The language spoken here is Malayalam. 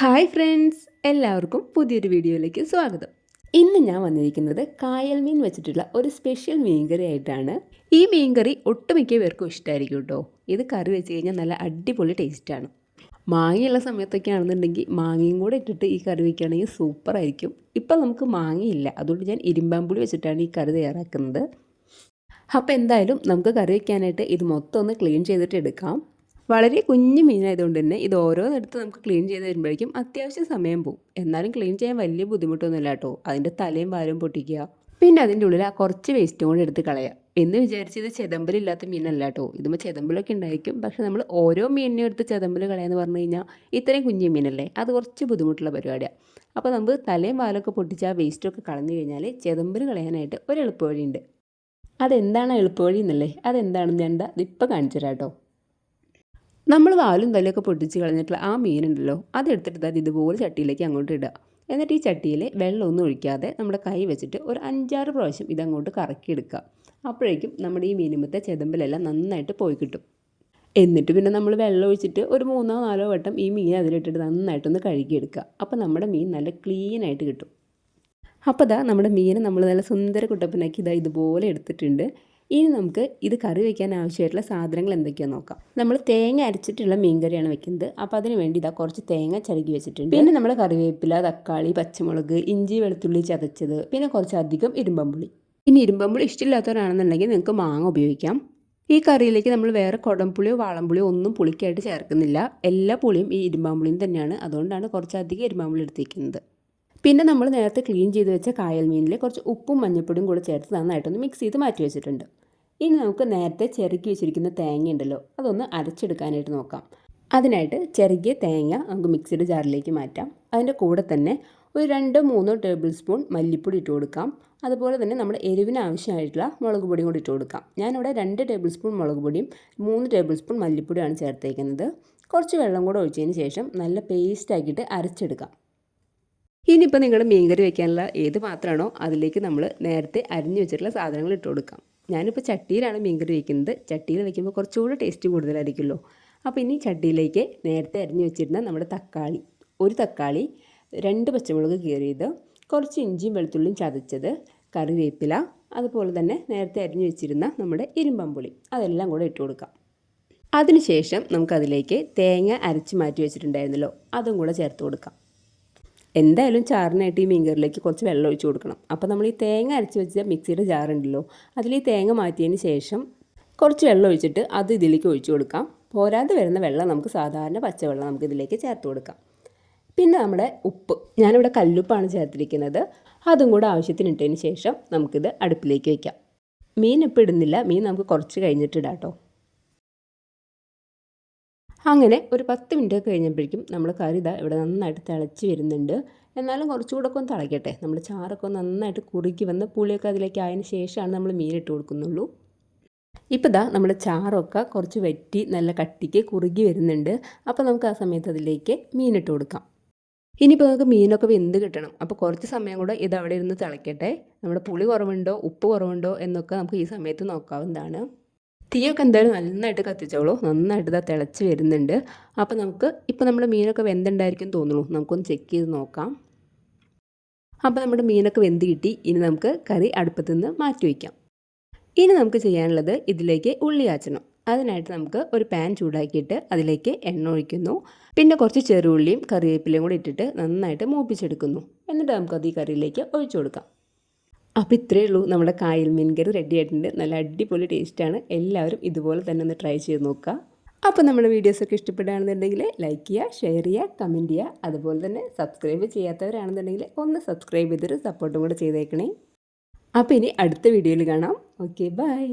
ഹായ് ഫ്രണ്ട്സ് എല്ലാവർക്കും പുതിയൊരു വീഡിയോയിലേക്ക് സ്വാഗതം. ഇന്ന് ഞാൻ വന്നിരിക്കുന്നത് കായൽ മീൻ വെച്ചിട്ടുള്ള ഒരു സ്പെഷ്യൽ മീൻകറി ആയിട്ടാണ് ഈ മീൻകറി ഒട്ടുമിക്ക പേർക്കും ഇഷ്ടമായിരിക്കും കേട്ടോ. ഇത് കറി വെച്ച് കഴിഞ്ഞാൽ നല്ല അടിപൊളി ടേസ്റ്റാണ് മാങ്ങയുള്ള സമയത്തൊക്കെ ആണെന്നുണ്ടെങ്കിൽ മാങ്ങയും കൂടെ ഇട്ടിട്ട് ഈ കറി വയ്ക്കുകയാണെങ്കിൽ സൂപ്പറായിരിക്കും ഇപ്പം നമുക്ക് മാങ്ങയില്ല. അതുകൊണ്ട് ഞാൻ ഇരുമ്പാമ്പുളി വെച്ചിട്ടാണ് ഈ കറി തയ്യാറാക്കുന്നത്. അപ്പോൾ എന്തായാലും നമുക്ക് കറി വയ്ക്കാനായിട്ട് ഇത് മൊത്തം ഒന്ന് ക്ലീൻ ചെയ്തിട്ട് എടുക്കാം. വളരെ കുഞ്ഞു മീനായതുകൊണ്ട് തന്നെ ഇത് ഓരോന്നെടുത്ത് നമുക്ക് ക്ലീൻ ചെയ്ത് വരുമ്പോഴേക്കും അത്യാവശ്യം സമയം പോകും എന്നാലും ക്ലീൻ ചെയ്യാൻ വലിയ ബുദ്ധിമുട്ടൊന്നുമില്ല കേട്ടോ. അതിന്റെ തലയും വാലും പൊട്ടിക്കുക. പിന്നെ അതിന്റെ ഉള്ളിൽ ആ കുറച്ച് വേസ്റ്റും കൂടെ എടുത്ത് കളയാം. എന്ന് വിചാരിച്ച് ഇത് ചെതമ്പലില്ലാത്ത മീനല്ല കേട്ടോ. ഇതുമ്പോൾ ചെതമ്പലൊക്കെ ഉണ്ടായിരിക്കും. പക്ഷെ നമ്മൾ ഓരോ മീനിനും എടുത്ത് ചെതമ്പൽ കളയാന്ന് പറഞ്ഞു കഴിഞ്ഞാൽ ഇത്രയും കുഞ്ഞു മീനല്ലേ? അത് കുറച്ച് ബുദ്ധിമുട്ടുള്ള പരിപാടിയാണ് അപ്പോൾ നമുക്ക് തലയും വാലൊക്കെ പൊട്ടിച്ച് ആ വേസ്റ്റൊക്കെ കളഞ്ഞു കഴിഞ്ഞാൽ ചെതമ്പൽ കളയാനായിട്ട് ഒരു എളുപ്പവഴിയുണ്ട്. അതെന്താണ് എളുപ്പവഴി എന്നല്ലേ? അതെന്താണെന്ന് ഞാൻ ഇപ്പം കാണിച്ചു തരാം കേട്ടോ. നമ്മൾ വാലും തലയൊക്കെ പൊട്ടിച്ച് കളഞ്ഞിട്ടുള്ള ആ മീനുണ്ടല്ലോ അതെടുത്തിട്ട് അത് ഇതുപോലെ ചട്ടിയിലേക്ക് അങ്ങോട്ട് ഇടുക. എന്നിട്ട് ഈ ചട്ടിയിൽ വെള്ളമൊന്നും ഒഴിക്കാതെ നമ്മുടെ കൈ വെച്ചിട്ട് ഒരു അഞ്ചാറ് പ്രാവശ്യം ഇതങ്ങോട്ട് കറക്കി എടുക്കുക. അപ്പോഴേക്കും നമ്മുടെ ഈ മീനുമത്തെ ചെതമ്പലെല്ലാം നന്നായിട്ട് പോയി കിട്ടും. എന്നിട്ട് പിന്നെ നമ്മൾ വെള്ളം ഒഴിച്ചിട്ട് ഒരു മൂന്നോ നാലോ വട്ടം ഈ മീൻ അതിലിട്ടിട്ട് നന്നായിട്ടൊന്ന് കഴുകിയെടുക്കുക അപ്പോൾ നമ്മുടെ മീൻ നല്ല ക്ലീൻ ആയിട്ട് കിട്ടും. അപ്പോൾ ഇതാ നമ്മുടെ മീനെ നമ്മൾ നല്ല സുന്ദര കുട്ടപ്പനാക്കി ഇതാ ഇതുപോലെ എടുത്തിട്ടുണ്ട്. ഇനി നമുക്ക് ഇത് കറി വയ്ക്കാൻ ആവശ്യമായിട്ടുള്ള സാധനങ്ങൾ എന്തൊക്കെയാണെന്ന് നോക്കാം. നമ്മൾ തേങ്ങ അരച്ചിട്ടുള്ള മീൻകറിയാണ് വെക്കുന്നത്. അപ്പോൾ അതിന് വേണ്ടി ഇതാ കുറച്ച് തേങ്ങ ചരുകി വെച്ചിട്ടുണ്ട്. പിന്നെ നമ്മൾ കറിവേപ്പില തക്കാളി പച്ചമുളക് ഇഞ്ചി വെളുത്തുള്ളി ചതച്ചത് പിന്നെ കുറച്ചധികം ഇരുമ്പമ്പുളി. ഇനി ഇരുമ്പമ്പുളി ഇഷ്ടമില്ലാത്തവരാണെന്നുണ്ടെങ്കിൽ നിങ്ങൾക്ക് മാങ്ങ ഉപയോഗിക്കാം. ഈ കറിയിലേക്ക് നമ്മൾ വേറെ കുടംപുളിയോ വാളംപുളിയോ ഒന്നും പുളിക്കായിട്ട് ചേർക്കുന്നില്ല. എല്ലാ പുളിയും ഈ ഇരുമ്പാമ്പുളിയും തന്നെയാണ്. അതുകൊണ്ടാണ് കുറച്ചധികം ഇരുമ്പാമ്പുളി എടുത്തിരിക്കുന്നത്. പിന്നെ നമ്മൾ നേരത്തെ ക്ലീൻ ചെയ്ത് വെച്ച കായൽ മീനിൽ കുറച്ച് ഉപ്പും മഞ്ഞൾപ്പൊടിയും കൂടെ ചേർത്ത് നന്നായിട്ടൊന്ന് മിക്സ് ചെയ്ത് മാറ്റി വെച്ചിട്ടുണ്ട്. ഇനി നമുക്ക് നേരത്തെ ചെറുക്കി വെച്ചിരിക്കുന്ന തേങ്ങ ഉണ്ടല്ലോ അതൊന്ന് അരച്ചെടുക്കാനായിട്ട് നോക്കാം. അതിനായിട്ട് ചെറുകിയ തേങ്ങ നമുക്ക് മിക്സിയുടെ ജാറിലേക്ക് മാറ്റാം. അതിന്റെ കൂടെ തന്നെ ഒരു രണ്ടോ മൂന്നോ ടേബിൾ സ്പൂൺ മല്ലിപ്പൊടി ഇട്ട് കൊടുക്കാം. അതുപോലെ തന്നെ നമ്മുടെ എരിവിന് ആവശ്യമായിട്ടുള്ള മുളക് പൊടിയും കൂടി ഇട്ട് കൊടുക്കാം. ഞാനിവിടെ രണ്ട് ടേബിൾ സ്പൂൺ മുളക് പൊടിയും മൂന്ന് ടേബിൾ സ്പൂൺ മല്ലിപ്പൊടിയാണ് ചേർത്തേക്കുന്നത്. കുറച്ച് വെള്ളം കൂടെ ഒഴിച്ചതിന് ശേഷം നല്ല പേസ്റ്റ് ആക്കിയിട്ട് അരച്ചെടുക്കാം. ഇനിയിപ്പോൾ നിങ്ങൾ മീൻകറി വെക്കാനുള്ള ഏത് പാത്രമാണോ അതിലേക്ക് നമ്മൾ നേരത്തെ അരിഞ്ഞു വെച്ചിട്ടുള്ള സാധനങ്ങൾ ഇട്ട് കൊടുക്കാം. ഞാനിപ്പോൾ ചട്ടിയിലാണ് മീൻകറി വയ്ക്കുന്നത് ചട്ടിയിൽ വയ്ക്കുമ്പോൾ കുറച്ചുകൂടെ ടേസ്റ്റ് കൂടുതലായിരിക്കുമല്ലോ. അപ്പോൾ ഇനി ചട്ടിയിലേക്ക് നേരത്തെ അരിഞ്ഞു വെച്ചിരുന്ന നമ്മുടെ തക്കാളി ഒരു തക്കാളി രണ്ട് പച്ചമുളക് കീറിയത് കുറച്ച് ഇഞ്ചിയും വെളുത്തുള്ളിയും ചതച്ചത് കറിവേപ്പില അതുപോലെ തന്നെ നേരത്തെ അരിഞ്ഞു വെച്ചിരുന്ന നമ്മുടെ ഇരുമ്പമ്പുളി അതെല്ലാം കൂടെ ഇട്ട് കൊടുക്കാം. അതിനുശേഷം നമുക്കതിലേക്ക് തേങ്ങ അരച്ച് മാറ്റി വെച്ചിട്ടുണ്ടായിരുന്നല്ലോ അതും കൂടെ ചേർത്ത് കൊടുക്കാം. എന്തായാലും ചാറിനായിട്ട് ഈ മീൻകറിലേക്ക് കുറച്ച് വെള്ളം ഒഴിച്ച് കൊടുക്കണം. അപ്പോൾ നമ്മൾ ഈ തേങ്ങ അരച്ച് വെച്ച മിക്സിയുടെ ജാറുണ്ടല്ലോ അതിൽ ഈ തേങ്ങ മാറ്റിയതിന് ശേഷം കുറച്ച് വെള്ളം ഒഴിച്ചിട്ട് അത് ഇതിലേക്ക് ഒഴിച്ചു കൊടുക്കാം. പോരാതെ വരുന്ന വെള്ളം നമുക്ക് സാധാരണ പച്ചവെള്ളം നമുക്ക് ഇതിലേക്ക് ചേർത്ത് കൊടുക്കാം. പിന്നെ നമ്മുടെ ഉപ്പ്. ഞാനിവിടെ കല്ലുപ്പാണ് ചേർത്തിരിക്കുന്നത്. അതും കൂടെ ആവശ്യത്തിന് ഇട്ടതിന് ശേഷം നമുക്കിത് അടുപ്പിലേക്ക് വയ്ക്കാം മീൻ ഇപ്പം ഇടുന്നില്ല. മീൻ നമുക്ക് കുറച്ച് കഴിഞ്ഞിട്ടിടാം കേട്ടോ. അങ്ങനെ ഒരു പത്ത് മിനിറ്റ് കഴിഞ്ഞപ്പോഴേക്കും നമ്മൾ കറി ഇവിടെ നന്നായിട്ട് തിളച്ച് വരുന്നുണ്ട്. എന്നാലും കുറച്ചുകൂടെ ഒക്കെ ഒന്ന് തിളയ്ക്കട്ടെ നമ്മൾ ചാറൊക്കെ നന്നായിട്ട് കുറുക്കി വന്ന് പുളിയൊക്കെ അതിലേക്ക് ആയതിന് ശേഷമാണ് നമ്മൾ മീനിട്ട് കൊടുക്കുന്നുള്ളൂ. ഇപ്പോൾ ഇതാ നമ്മുടെ ചാറൊക്കെ കുറച്ച് വെറ്റി നല്ല കട്ടിക്ക് കുറുകി വരുന്നുണ്ട്. അപ്പോൾ നമുക്ക് ആ സമയത്ത് അതിലേക്ക് മീനിട്ട് കൊടുക്കാം. ഇനിയിപ്പോൾ നമുക്ക് മീനൊക്കെ വെന്ത് കിട്ടണം. അപ്പോൾ കുറച്ച് സമയം കൂടെ ഇത് അവിടെ ഇരുന്ന് തിളയ്ക്കട്ടെ നമ്മുടെ പുളി കുറവുണ്ടോ ഉപ്പ് കുറവുണ്ടോ എന്നൊക്കെ നമുക്ക് ഈ സമയത്ത് നോക്കാവുന്നതാണ് തീയൊക്കെ എന്തായാലും നന്നായിട്ട് കത്തിച്ചോളൂ. നന്നായിട്ട് ഇതാ തിളച്ച് വരുന്നുണ്ട്. അപ്പോൾ നമുക്ക് ഇപ്പോൾ നമ്മുടെ മീനൊക്കെ വെന്തുണ്ടായിരിക്കും തോന്നുള്ളൂ നമുക്കൊന്ന് ചെക്ക് ചെയ്ത് നോക്കാം. അപ്പോൾ നമ്മുടെ മീനൊക്കെ വെന്ത് കിട്ടി. ഇനി നമുക്ക് കറി അടുപ്പത്തു നിന്ന് മാറ്റി വയ്ക്കാം ഇനി നമുക്ക് ചെയ്യാനുള്ളത് ഇതിലേക്ക് ഉള്ളി ആച്ചണം അതിനായിട്ട് നമുക്ക് ഒരു പാൻ ചൂടാക്കിയിട്ട് അതിലേക്ക് എണ്ണ ഒഴിക്കുന്നു. പിന്നെ കുറച്ച് ചെറുള്ളിയും കറിവേപ്പിലയും കൂടി ഇട്ടിട്ട് നന്നായിട്ട് മൂപ്പിച്ചെടുക്കുന്നു. എന്നിട്ട് നമുക്കത് ഈ കറിയിലേക്ക് ഒഴിച്ചു കൊടുക്കാം. അപ്പോൾ ഇത്രയേ ഉള്ളൂ നമ്മുടെ കായൽ മീൻകറി റെഡി ആയിട്ടുണ്ട്. നല്ല അടിപൊളി ടേസ്റ്റാണ് എല്ലാവരും ഇതുപോലെ തന്നെ ഒന്ന് ട്രൈ ചെയ്ത് നോക്കുക. അപ്പോൾ നമ്മുടെ വീഡിയോസൊക്കെ ഇഷ്ടപ്പെടുകയാണെന്നുണ്ടെങ്കിൽ ലൈക്ക് ചെയ്യുക ഷെയർ ചെയ്യുക കമന്റ് ചെയ്യുക. അതുപോലെ തന്നെ സബ്സ്ക്രൈബ് ചെയ്യാത്തവരാണെന്നുണ്ടെങ്കിൽ ഒന്ന് സബ്സ്ക്രൈബ് ചെയ്തൊരു സപ്പോർട്ടും കൂടെ ചെയ്തേക്കണേ. അപ്പോൾ ഇനി അടുത്ത വീഡിയോയിൽ കാണാം. Okay bye